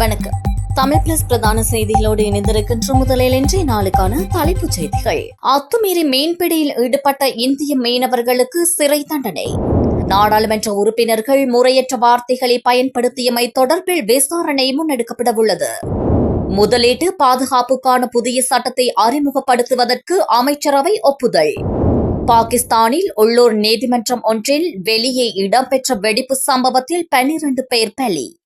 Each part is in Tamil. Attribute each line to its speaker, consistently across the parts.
Speaker 1: வணக்கம். தமிழ் பிளஸ் பிரதான செய்திகளோடு இணைந்திருக்கின்ற முதலில் இன்றைய நாளுக்கான தலைப்புச் செய்திகள். அத்துமீறி மீன்பிடியில் ஈடுபட்ட இந்திய மீனவர்களுக்கு சிறை தண்டனை. நாடாளுமன்ற உறுப்பினர்கள் முறையற்ற வார்த்தைகளை பயன்படுத்தியமை தொடர்பில் விசாரணை முன்னெடுக்கப்பட உள்ளது முதலீட்டு பாதுகாப்புக்கான புதிய சட்டத்தை அறிமுகப்படுத்துவதற்கு அமைச்சரவை ஒப்புதல். பாகிஸ்தானில் உள்ளூர் நீதிமன்றம் ஒன்றில் வெளியே இடம்பெற்ற வெடிப்பு சம்பவத்தில் பனிரண்டு பேர் பலி.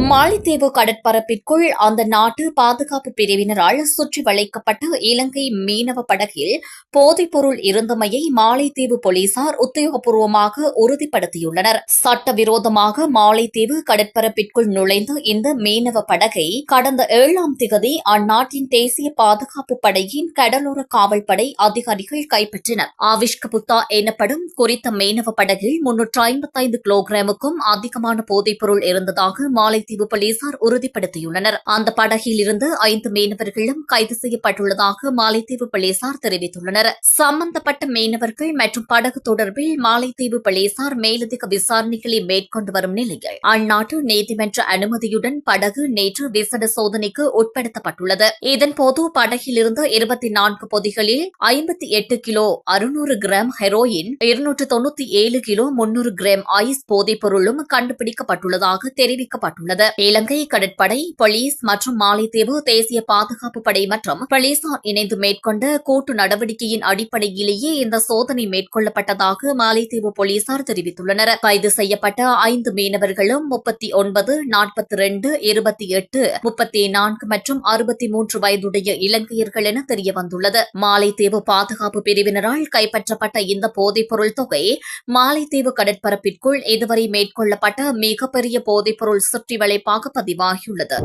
Speaker 1: மாலைத்தீவு கடற்பரப்பிற்குள் அந்த நாட்டு பாதுகாப்பு பிரிவினரால் சுற்றி வளைக்கப்பட்ட இலங்கை மீனவ படகில் போதைப்பொருள் இருந்தமையை மாலைத்தீவு போலீசார் உத்தியோகபூர்வமாக உறுதிப்படுத்தியுள்ளனர். சட்டவிரோதமாக மாலைத்தீவு கடற்பரப்பிற்குள் நுழைந்த இந்த மீனவ படகை கடந்த ஏழாம் திகதி அந்நாட்டின் தேசிய பாதுகாப்பு படையின் கடலோர காவல்படை அதிகாரிகள் கைப்பற்றினர். ஆவிஷ்கபுத்தா எனப்படும் குறித்த மீனவ படகில் முன்னூற்று ஐம்பத்தைந்து கிலோகிராமுக்கும் அதிகமான போதைப்பொருள் இருந்ததாக மாலை மாலைத்தீவு போலீசார் உறுதிப்படுத்தியுள்ளனர். அந்த படகில் இருந்து ஐந்து மீனவர்களும் கைது செய்யப்பட்டுள்ளதாக மாலைத்தீவு போலீசார் தெரிவித்துள்ளனர். சம்பந்தப்பட்ட மீனவர்கள் மற்றும் படகு தொடர்பில் மாலைத்தீவு போலீசார் மேலதிக விசாரணைகளை மேற்கொண்டு வரும் நிலையில் அந்நாட்டு நீதிமன்ற அனுமதியுடன் படகு நேற்று விசட சோதனைக்கு உட்படுத்தப்பட்டுள்ளது. இதன்போது படகில் இருந்து இருபத்தி நான்கு பொதிகளில் ஐம்பத்தி எட்டு கிலோ அறுநூறு கிராம் ஹெரோயின் இருநூற்று தொண்ணூத்தி ஏழு கிலோ முன்னூறு கிராம் ஐஸ் போதைப் பொருளும் கண்டுபிடிக்கப்பட்டுள்ளதாக தெரிவிக்கப்பட்டுள்ளது. இலங்கை கடற்படை போலீஸ் மற்றும் மாலைத்தீவு தேசிய பாதுகாப்பு படை மற்றும் போலீசார் இணைந்து மேற்கொண்ட கூட்டு நடவடிக்கையின் அடிப்படையிலேயே இந்த சோதனை மேற்கொள்ளப்பட்டதாக மாலைத்தீவு போலீசார் தெரிவித்துள்ளனர். கைது செய்யப்பட்ட ஐந்து மீனவர்களும் முப்பத்தி ஒன்பது நாற்பத்தி ரெண்டு இருபத்தி எட்டு முப்பத்தி நான்கு மற்றும் அறுபத்தி மூன்று வயதுடைய இலங்கையர்கள் என தெரியவந்துள்ளது. மாலைத்தீவு பாதுகாப்பு பிரிவினரால் கைப்பற்றப்பட்ட இந்த போதைப்பொருள் தொகை மாலைத்தீவு கடற்பரப்பிற்குள் இதுவரை மேற்கொள்ளப்பட்ட மிகப்பெரிய போதைப்பொருள் சுற்றி வளைப்பாக பதிவாகியுள்ளது.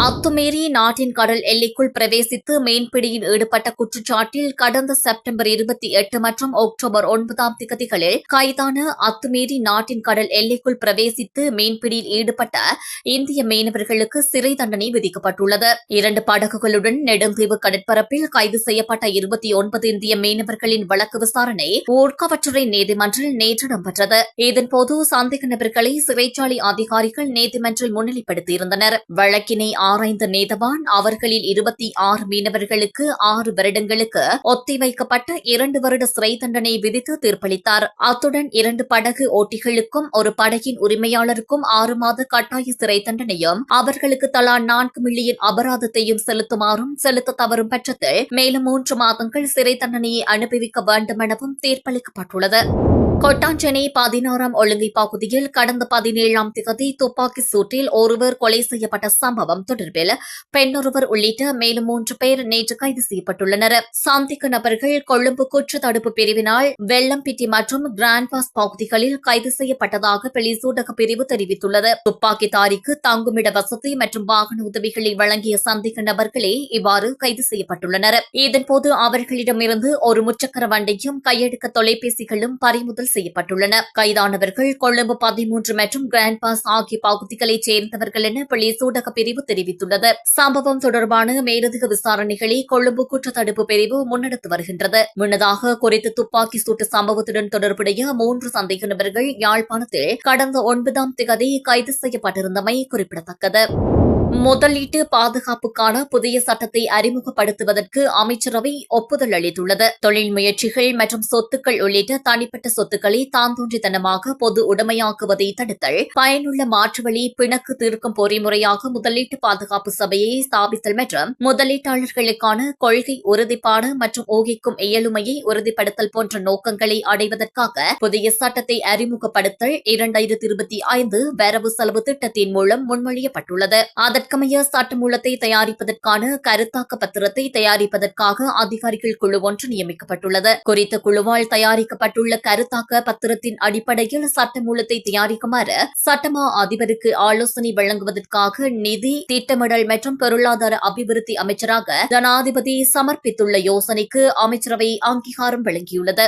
Speaker 1: அத்துமீறி நாட்டின் கடல் எல்லைக்குள் பிரவேசித்து மீன்பிடியில் ஈடுபட்ட குற்றச்சாட்டில் கடந்த செப்டம்பர் இருபத்தி எட்டு மற்றும் அக்டோபர் ஒன்பதாம் திகதிகளில் கைதான அத்துமீறி நாட்டின் கடல் எல்லைக்குள் பிரவேசித்து மீன்பிடியில் ஈடுபட்ட இந்திய மீனவர்களுக்கு சிறை தண்டனை விதிக்கப்பட்டுள்ளது. இரண்டு படகுகளுடன் நெடுந்தீவு கடற்பரப்பில் கைது செய்யப்பட்ட இருபத்தி ஒன்பது இந்திய மீனவர்களின் வழக்கு விசாரணை ஊர்காவற்றுறை நீதிமன்றில் நேற்று இடம்பெற்றது. இதன்போது சந்தேக நபர்களை சிறைச்சாலை அதிகாரிகள் நீதிமன்றில் முன்னிலைப்படுத்தியிருந்தனர். வழக்கினை ஆராய்ந்த நேதவான் அவர்களில் இருபத்தி ஆறு மீனவர்களுக்கு ஆறு வருடங்களுக்கு ஒத்திவைக்கப்பட்ட இரண்டு வருட சிறை தண்டனை விதித்து தீர்ப்பளித்தார். அத்துடன் இரண்டு படகு ஓட்டிகளுக்கும் ஒரு படகின் உரிமையாளருக்கும் ஆறு மாத கட்டாய சிறை தண்டனையும் அவர்களுக்கு தலா நான்கு மில்லியன் அபராதத்தையும் செலுத்துமாறும் செலுத்த தவறும் பட்சத்தில் மேலும் மூன்று மாதங்கள் சிறை தண்டனையை அனுபவிக்க வேண்டும் எனவும் தீர்ப்பளிக்கப்பட்டுள்ளது. கொட்டாஞ்சேனை பதினாறாம் ஒழுங்கை பகுதியில் கடந்த பதினேழாம் திகதி துப்பாக்கி சூட்டில் ஒருவர் கொலை செய்யப்பட்ட சம்பவம் தொடர்பில் பெண்ணொருவர் உள்ளிட்ட மேலும் மூன்று பேர் நேற்று கைது செய்யப்பட்டுள்ளனர். சந்திக்க நபர்கள் கொழும்பு குற்ற தடுப்பு பிரிவினால் வெள்ளம்பிட்டி மற்றும் கிராண்ட்பாஸ் பகுதிகளில் கைது செய்யப்பட்டதாக போலீஸ் பிரிவு தெரிவித்துள்ளது. துப்பாக்கிதாரிக்கு தங்குமிட வசதி மற்றும் வாகன உதவிகளை வழங்கிய சந்திக்க நபர்களே இவ்வாறு கைது செய்யப்பட்டுள்ளனர். இதன்போது அவர்களிடமிருந்து ஒரு முச்சக்கர வண்டியும் கையெடுக்க தொலைபேசிகளும் பறிமுதல் செய்யப்பட்டுள்ளன. கைதானவர்கள் கொழும்பு பதிமூன்று மற்றும் கிராண்ட் பாஸ் ஆகிய பகுதிகளைச் சேர்ந்தவர்கள் என போலீஸ் ஊடக பிரிவு தெரிவித்துள்ளது. சம்பவம் தொடர்பான மேலதிக விசாரணைகளை கொழும்பு குற்றத்தடுப்பு பிரிவு முன்னெடுத்து வருகின்றது. முன்னதாக குறித்த துப்பாக்கி சூட்டு சம்பவத்துடன் தொடர்புடைய மூன்று சந்தேக நபர்கள் யாழ்ப்பாணத்தில் கடந்த ஒன்பதாம் திகதி கைது செய்யப்பட்டிருந்தமை குறிப்பிடத்தக்கது. முதலீட்டு பாதுகாப்புக்கான புதிய சட்டத்தை அறிமுகப்படுத்துவதற்கு அமைச்சரவை ஒப்புதல் அளித்துள்ளது. தொழில் முயற்சிகள் மற்றும் சொத்துக்கள் உள்ளிட்ட தனிப்பட்ட சொத்துக்களை தாந்தோன்றித்தனமாக பொது உடைமையாக்குவதை தடுத்தல் பயனுள்ள மாற்று வழி பிணக்கு தீர்க்கும் பொறிமுறையாக முதலீட்டு பாதுகாப்பு சபையை ஸ்தாபித்தல் மற்றும் முதலீட்டாளர்களுக்கான கொள்கை உறுதிப்பாடு மற்றும் ஊகிக்கும் இயலுமையை உறுதிப்படுத்தல் போன்ற நோக்கங்களை அடைவதற்காக புதிய சட்டத்தை அறிமுகப்படுத்தல் இரண்டாயிரத்தி இருபத்தி ஐந்து வரவு செலவு திட்டத்தின் மூலம் முன்மொழியப்பட்டுள்ளது. அதற்கமைய சட்டமூலத்தை தயாரிப்பதற்கான கருத்தாக்க பத்திரத்தை தயாரிப்பதற்காக அதிகாரிகள் குழு ஒன்று நியமிக்கப்பட்டுள்ளது. குறித்த குழுவால் தயாரிக்கப்பட்டுள்ள கருத்தாக்க பத்திரத்தின் அடிப்படையில் சட்டமூலத்தை தயாரிக்குமாறு சட்டமா அதிபருக்கு ஆலோசனை வழங்குவதற்காக நிதி திட்டமிடல் மற்றும் பொருளாதார அபிவிருத்தி அமைச்சராக ஜனாதிபதி சமர்ப்பித்துள்ள யோசனைக்கு அமைச்சரவை அங்கீகாரம் வழங்கியுள்ளது.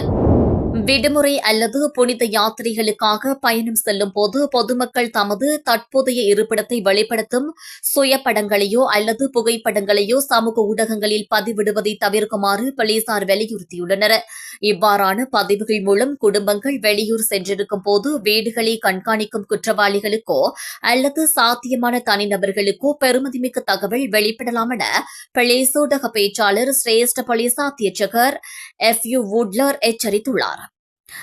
Speaker 1: விடுமுறை அல்லது புனித யாத்திரைகளுக்காக பயணம் செல்லும் போது பொதுமக்கள் தமது தற்போதைய இருப்பிடத்தை வெளிப்படுத்தும் சுயப்படங்களையோ அல்லது புகைப்படங்களையோ சமூக ஊடகங்களில் பதிவிடுவதை தவிர்க்குமாறு போலீசார் வலியுறுத்தியுள்ளனர். இவ்வாறான பதிவுகள் மூலம் குடும்பங்கள் வெளியூர் சென்றிருக்கும் போது வீடுகளை கண்காணிக்கும் குற்றவாளிகளுக்கோ அல்லது சாத்தியமான தனிநபர்களுக்கோ பெருமதிமிக்க தகவல் வெளிப்படலாம் என போலீஸ் பேச்சாளர் சிரேஷ்ட போலீஸ் அத்தியட்சகர் எஃப் யு வுட்லர் எச்சரித்துள்ளார்.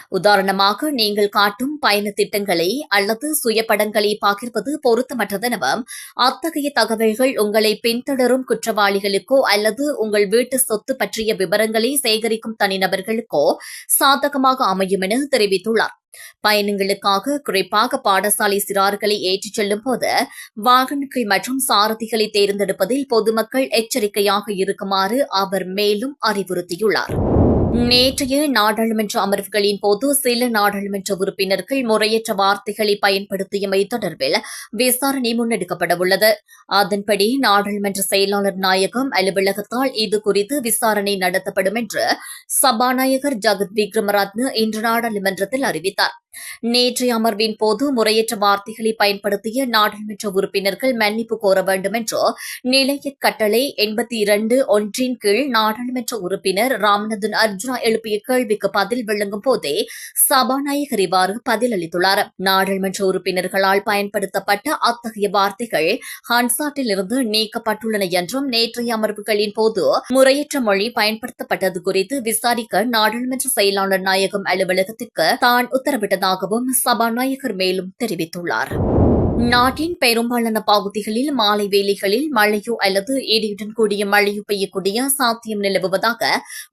Speaker 1: உதாரணமாக நீங்கள் காட்டும் பயண திட்டங்களை அல்லது சுயப்படங்களை பகிர்வது பொருத்தமற்றதெனவும் அத்தகைய தகவல்கள் உங்களை பின்தொடரும் குற்றவாளிகளுக்கோ அல்லது உங்கள் வீட்டு சொத்து பற்றிய விவரங்களை சேகரிக்கும் தனிநபர்களுக்கோ சாதகமாக அமையும் என தெரிவித்துள்ளார். பயணங்களுக்காக குறிப்பாக பாடசாலை சிறார்களை ஏற்றிச் செல்லும் போது வாகனங்கள் மற்றும் சாரதிகளை தேர்ந்தெடுப்பதில் பொதுமக்கள் எச்சரிக்கையாக இருக்குமாறு அவர் மேலும் அறிவுறுத்தியுள்ளார். நேற்றைய நாடாளுமன்ற அமர்வுகளின் போது சில நாடாளுமன்ற உறுப்பினர்கள் முறையற்ற வார்த்தைகளை பயன்படுத்தியமை தொடர்பில் விசாரணை முன்னெடுக்கப்படவுள்ளது. அதன்படி நாடாளுமன்ற செயலாளர் நாயகம் அலுவலகத்தால் இது குறித்து விசாரணை நடத்தப்படும் என்று சபாநாயகர் ஜகத் விக்ரமரத்ன இன்று நாடாளுமன்றத்தில் அறிவித்தார். நேற்றைய அமர்வின் போது முறையற்ற வார்த்தைகளை பயன்படுத்திய நாடாளுமன்ற உறுப்பினர்கள் மன்னிப்பு கோர வேண்டும் என்று நிலைய கட்டளை எண்பத்தி இரண்டு ஒன்றின் கீழ் நாடாளுமன்ற உறுப்பினர் ராமநாதன் அர்ஜுனா எழுப்பிய கேள்விக்கு பதில் விளங்கும் போதே சபாநாயகர் இவ்வாறு பதிலளித்துள்ளார். நாடாளுமன்ற உறுப்பினர்களால் பயன்படுத்தப்பட்ட அத்தகைய வார்த்தைகள் ஹன்சாட்டிலிருந்து நீக்கப்பட்டுள்ளன என்றும் நேற்றைய அமர்வுகளின் போது முறையற்ற மொழி பயன்படுத்தப்பட்டது குறித்து விசாரிக்க நாடாளுமன்ற செயலாளர் நாயகம் அலுவலகத்திற்கு தான் உத்தரவிட்டது. உள்ளதாகவும் சபாநாயகர் மேலும் தெரிவித்துள்ளார். நாட்டின் பெரும்பாலான பகுதிகளில் மாலை வேளைகளில் மழையோ அல்லது இடியுடன் கூடிய மழையோ பெய்யக்கூடிய சாத்தியம் நிலவுவதாக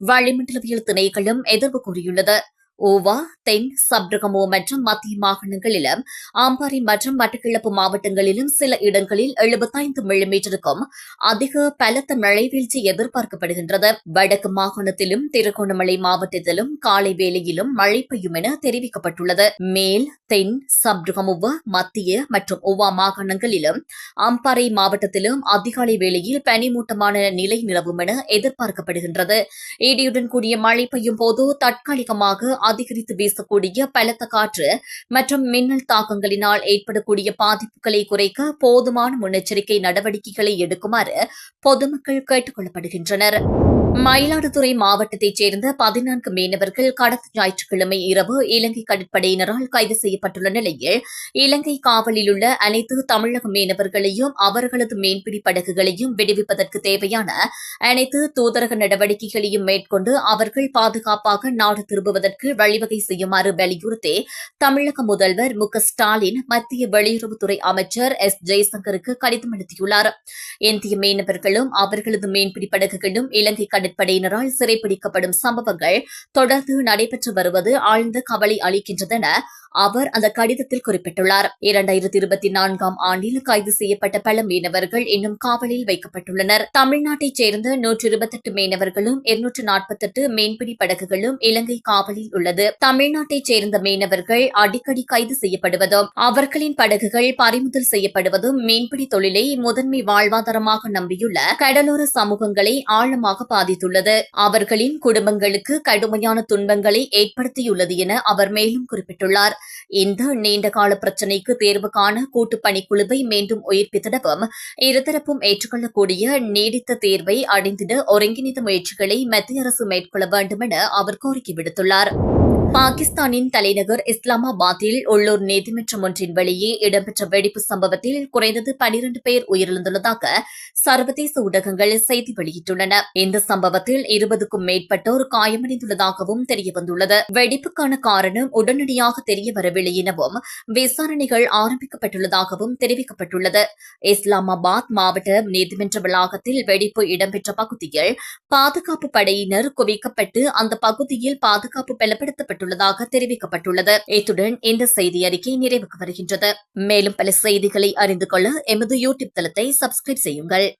Speaker 1: வளிமண்டலவியல் திணைக்களம் எதிர்வு கூறியுள்ளது. ஓவா தென் சப்ரகமோ மற்றும் மத்திய மாகாணங்களிலும் ஆம்பாரி மற்றும் மட்டக்கிழப்பு மாவட்டங்களிலும் சில இடங்களில் எழுபத்தைந்து மில்லிமீட்டருக்கும் அதிக பலத்த மழை வீழ்ச்சி எதிர்பார்க்கப்படுகின்றது. வடக்கு மாகாணத்திலும் திருகோணமலை மாவட்டத்திலும் காலை வேளையிலும் மழை பெய்யும் என தெரிவிக்கப்பட்டுள்ளது. மேல் தென் சப்ரகமுவ மத்திய மற்றும் ஓவா மாகாணங்களிலும் அம்பாறை மாவட்டத்திலும் அதிகாலை வேளையில் பனிமூட்டமான நிலை நிலவும் என எதிர்பார்க்கப்படுகின்றது. இடியுடன் கூடிய மழை பெய்யும் போது தற்காலிகமாக அதிகரித்து வீசக்கூடிய பலத்த காற்று மற்றும் மின்னல் தாக்கங்களினால் ஏற்படக்கூடிய பாதிப்புகளை குறைக்க போதுமான முன்னெச்சரிக்கை நடவடிக்கைகளை எடுக்குமாறு பொதுமக்கள் கேட்டுக் கொள்ளப்படுகின்றனர் மயிலாடுதுறை மாவட்டத்தைச் சேர்ந்த பதினான்கு மீனவர்கள் கடந்த ஞாயிற்றுக்கிழமை இரவு இலங்கை கடற்படையினரால் கைது செய்யப்பட்டுள்ள நிலையில் இலங்கை காவலில் உள்ள அனைத்து தமிழக மீனவர்களையும் அவர்களது மீன்பிடி படகுகளையும் விடுவிப்பதற்கு தேவையான அனைத்து தூதரக நடவடிக்கைகளையும் மேற்கொண்டு அவர்கள் பாதுகாப்பாக நாடு திரும்புவதற்கு வழிவகை செய்யுமாறு வலியுறுத்தி தமிழக முதல்வர் மு ஸ்டாலின் மத்திய வெளியுறவுத்துறை அமைச்சர் எஸ் ஜெய்சங்கருக்கு கடிதம் எழுதியுள்ளார். இந்திய மீனவர்களும் அவர்களது மீன்பிடி படகுகளும் இலங்கை கடற்படையினரால் சிறைப்பிடிக்கப்படும் சம்பவங்கள் தொடர்ந்து நடைபெற்று வருவது ஆழ்ந்த கவலை அளிக்கின்றதென அவர் அந்த கடிதத்தில் குறிப்பிட்டுள்ளார். இரண்டாயிரத்தி இருபத்தி நான்காம் ஆண்டில் கைது செய்யப்பட்ட பல மீனவர்கள் இன்னும் காவலில் வைக்கப்பட்டுள்ளனர். தமிழ்நாட்டைச் சேர்ந்த நூற்று இருபத்தெட்டு மீனவர்களும் இருநூற்று நாற்பத்தெட்டு மீன்பிடி படகுகளும் இலங்கை காவலில் உள்ளது. தமிழ்நாட்டைச் சேர்ந்த மீனவர்கள் அடிக்கடி கைது செய்யப்படுவதும் அவர்களின் படகுகள் பறிமுதல் செய்யப்படுவதும் மீன்பிடி தொழிலை முதன்மை வாழ்வாதாரமாக நம்பியுள்ள கடலோர சமூகங்களை ஆழமாக பாதித்துள்ளது. அவர்களின் குடும்பங்களுக்கு கடுமையான துன்பங்களை ஏற்படுத்தியுள்ளது என அவர் மேலும் குறிப்பிட்டுள்ளார். இந்த நீண்டகால பிரச்சினைக்கு தேர்வு காண கூட்டுப் பணிக்குழுவை மீண்டும் உயிர்ப்பித்திடவும் இருதரப்பும் ஏற்றுக்கொள்ளக்கூடிய நீடித்த தேர்வை அடைந்திட ஒருங்கிணைந்த முயற்சிகளை மத்திய அரசு மேற்கொள்ள வேண்டும் என அவர் கோரிக்கை விடுத்துள்ளார். பாகிஸ்தானின் தலைநகர் இஸ்லாமாபாத்தில் உள்ளூர் நீதிமன்றம் ஒன்றின் வெளியே இடம்பெற்ற வெடிப்பு சம்பவத்தில் குறைந்தது பனிரண்டு பேர் உயிரிழந்துள்ளதாக சர்வதேச ஊடகங்கள் செய்தி வெளியிட்டுள்ளன. இந்த சம்பவத்தில் இருபதுக்கும் மேற்பட்டோர் காயமடைந்துள்ளதாகவும் தெரியவந்துள்ளது. வெடிப்புக்கான காரணம் உடனடியாக தெரியவரவில்லை எனவும் விசாரணைகள் ஆரம்பிக்கப்பட்டுள்ளதாகவும் தெரிவிக்கப்பட்டுள்ளது. இஸ்லாமாபாத் மாவட்ட நீதிமன்ற வளாகத்தில் வெடிப்பு இடம்பெற்ற பகுதியில் பாதுகாப்பு படையினர் குவிக்கப்பட்டு அந்த பகுதியில் பாதுகாப்பு செய்யப்பட்டுள்ளதாக தெரிவிக்கப்பட்டுள்ளது. இத்துடன் இந்த செய்தி அறிக்கை நிறைவுக்கு வருகின்றது. மேலும் பல செய்திகளை அறிந்து கொள்ள எமது யூடியூப் தளத்தை சப்ஸ்கிரைப் செய்யுங்கள்.